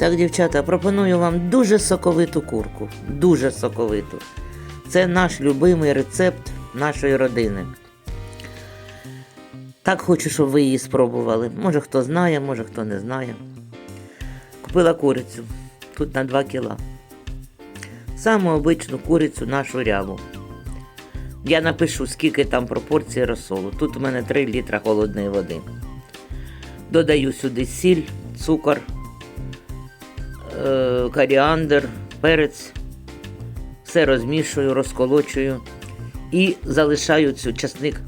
Так, дівчата, пропоную вам дуже соковиту курку. Дуже соковиту. Це наш любимий рецепт нашої родини. Так хочу, щоб ви її спробували. Може хто знає, може хто не знає. Купила курицю. Тут на 2 кіла. Саму обичну курицю нашу рябу. Я напишу, скільки там пропорцій розсолу. Тут у мене 3 літра холодної води. Додаю сюди сіль, цукор, коріандр, перець. Все розмішую, розколочую і залишаю цю часник.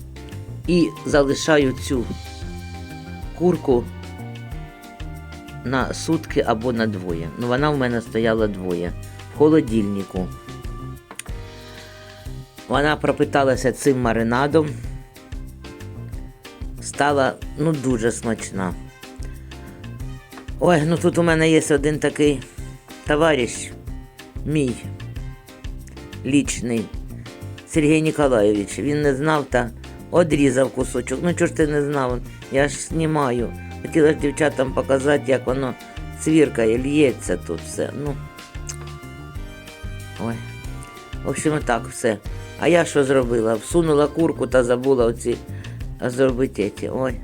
І залишаю цю курку на сутки або на двоє. Ну, вона в мене стояла двоє в холодильнику. Вона пропиталася цим маринадом, стала ну, дуже смачна. Ой, ну тут у мене є один такий товариш, мій лічний, Сергій Ніколайович. Він не знав та одрізав кусочок. Ну чого ж ти не знав? Я ж знімаю. Хотіла ж дівчатам показати, як воно цвіркає, лється тут все. Ну. Ой. В общем, так все. А я що зробила? Всунула курку та забула оці зробити. Ой.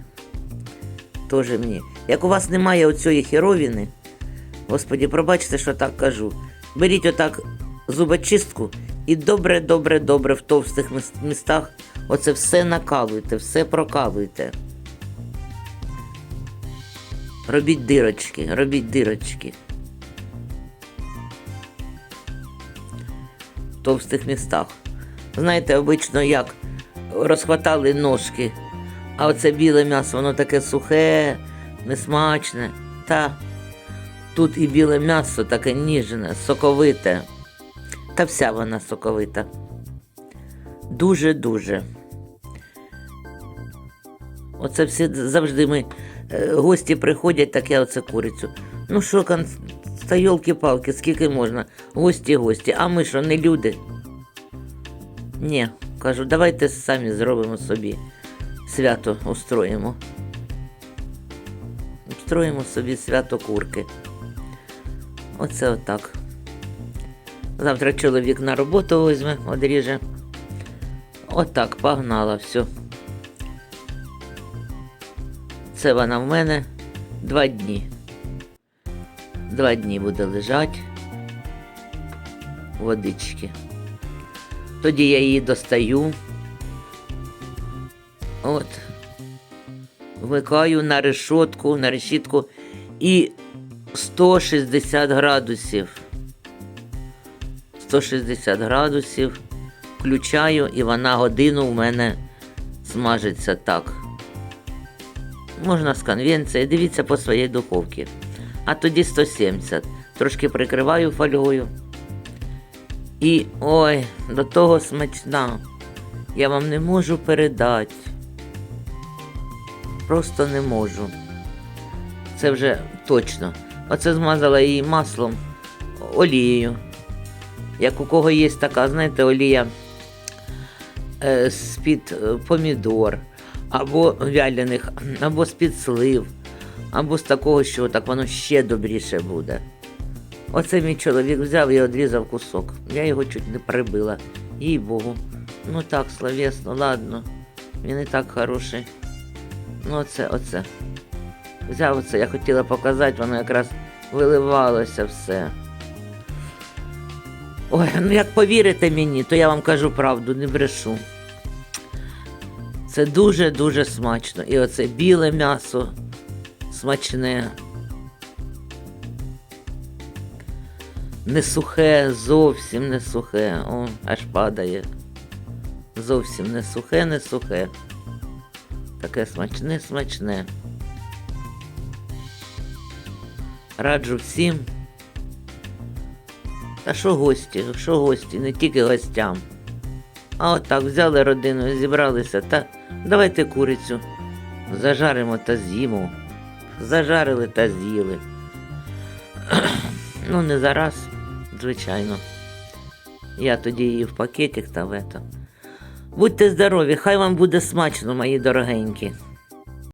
Тоже мені. Як у вас немає оцієї херовіни, господі, пробачте, що так кажу. Беріть отак зубочистку і добре, добре, добре в товстих містах оце все накалуйте, все прокалуйте. Робіть дирочки, робіть дирочки. В товстих містах. Знаєте, обично як розхватали ножки, а оце біле м'ясо, воно таке сухе, несмачне. Та тут і біле м'ясо таке ніжне, соковите. Та вся вона соковита. Дуже-дуже. Оце всі завжди ми е, гості приходять, так я оце курицю. Ну що, кон... та йолки-палки, скільки можна? Гості, гості. А ми що, не люди? Ні, кажу, давайте самі зробимо собі свято устроїмо. Устроїмо собі свято курки. Оце отак. Завтра чоловік на роботу візьме, одріже. Отак, погнала, все. Це вона в мене два дні. Два дні буде лежати водички. Тоді я її достаю. От. Вмикаю на решетку, на решітку і 160 градусів. 160 градусів. Включаю і вона годину у мене смажиться так. Можна з конвенції, дивіться по своїй духовці. А тоді 170. Трошки прикриваю фольгою. І ой, до того смачна. Я вам не можу передати. Просто не можу. Це вже точно. Оце змазала її маслом, олією. Як у кого є така, знаєте, олія е, з-під е, помідор, або вялених, або з-під слив, або з такого, що так воно ще добріше буде. Оце мій чоловік взяв і одрізав кусок. Я його чуть не прибила. Їй Богу. Ну так, словесно, ладно. Він і так хороший. Ну, оце, оце. Взяв оце, я хотіла показати, воно якраз виливалося все. Ой, ну як повірите мені, то я вам кажу правду, не брешу. Це дуже-дуже смачно. І оце біле м'ясо смачне. Не сухе, зовсім не сухе. О, аж падає. Зовсім не сухе, не сухе. Таке смачне, смачне. Раджу всім. Та що гості, що гості, не тільки гостям. А от так взяли родину, зібралися та давайте курицю. Зажаримо та з'їмо. Зажарили та з'їли. Ну, не зараз, звичайно. Я тоді її в пакетик та в ето. Будьте здорові, хай вам буде смачно, мої дорогенькі.